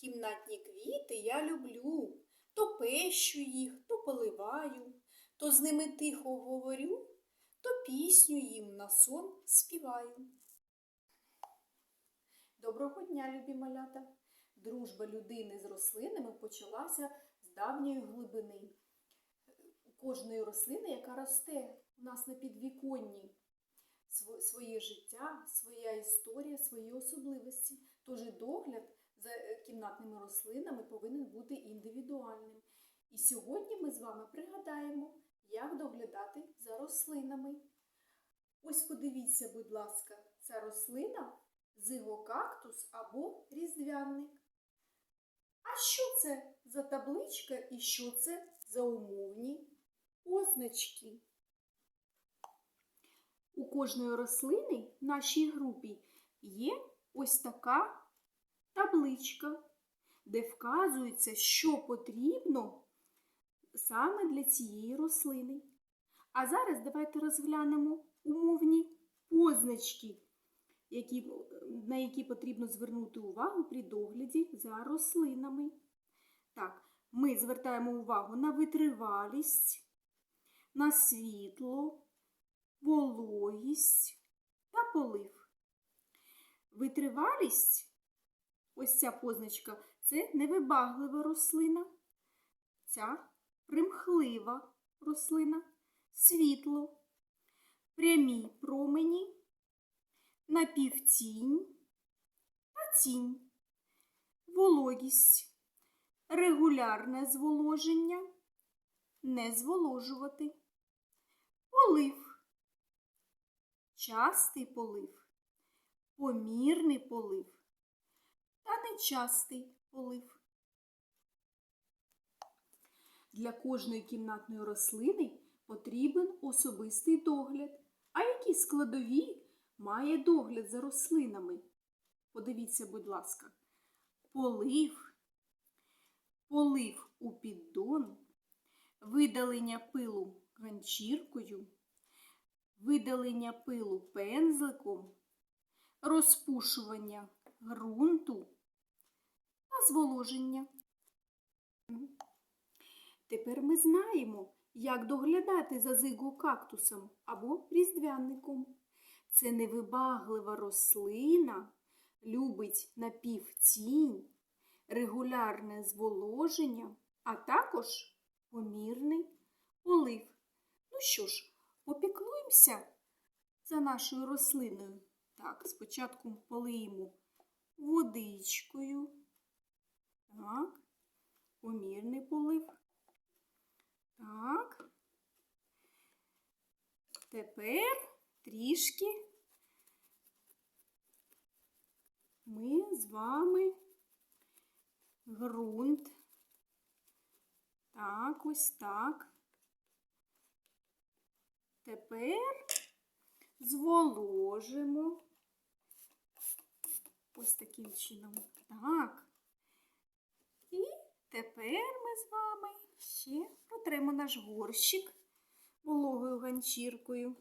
Кімнатні квіти я люблю, то пещу їх, то поливаю, то з ними тихо говорю, то пісню їм на сон співаю. Доброго дня, любі малята! Дружба людини з рослинами почалася з давньої глибини. У кожної рослини, яка росте у нас на підвіконні, своє життя, своя історія, свої особливості. Тож і догляд кімнатними рослинами повинен бути індивідуальним. І сьогодні ми з вами пригадаємо, як доглядати за рослинами. Ось подивіться, будь ласка, ця рослина зигокактус або різдвяник. А що це за табличка і що це за умовні позначки? У кожної рослини в нашій групі є ось така табличка, де вказується, що потрібно саме для цієї рослини. А зараз давайте розглянемо умовні позначки, які, на які потрібно звернути увагу при догляді за рослинами. Так, ми звертаємо увагу на витривалість, на світло, вологість та полив. Витривалість, ось ця позначка, це невибаглива рослина, ця примхлива рослина, світло, прямі промені, напівтінь. Та тінь, вологість, регулярне зволоження, не зволожувати, полив, частий полив, помірний полив та нечастий полив. Для кожної кімнатної рослини потрібен особистий догляд. А які складові має догляд за рослинами? Подивіться, будь ласка, полив, полив у піддон, видалення пилу ганчіркою, видалення пилу пензликом, розпушування ґрунту зволоження. Тепер ми знаємо, як доглядати за зигокактусом або різдвяником. Це невибаглива рослина, любить напівтінь, регулярне зволоження, а також помірний полив. Ну що ж, попіклуємося за нашою рослиною. Так, спочатку полиємо водичкою. Так, помірний полив. Так. Тепер трішки ми з вами ґрунт. Так, ось так. Тепер зволожимо. Ось таким чином. Так. І тепер ми з вами ще потремо наш горщик вологою ганчіркою.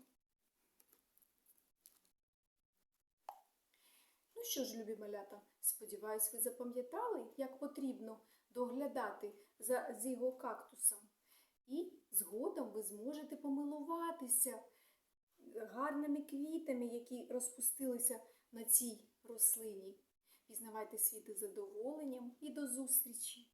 Ну що ж, любі малята, сподіваюсь, ви запам'ятали, як потрібно доглядати за зігокактусом. І згодом ви зможете помилуватися гарними квітами, які розпустилися на цій рослині. Пізнавайте світ із задоволенням і до зустрічі!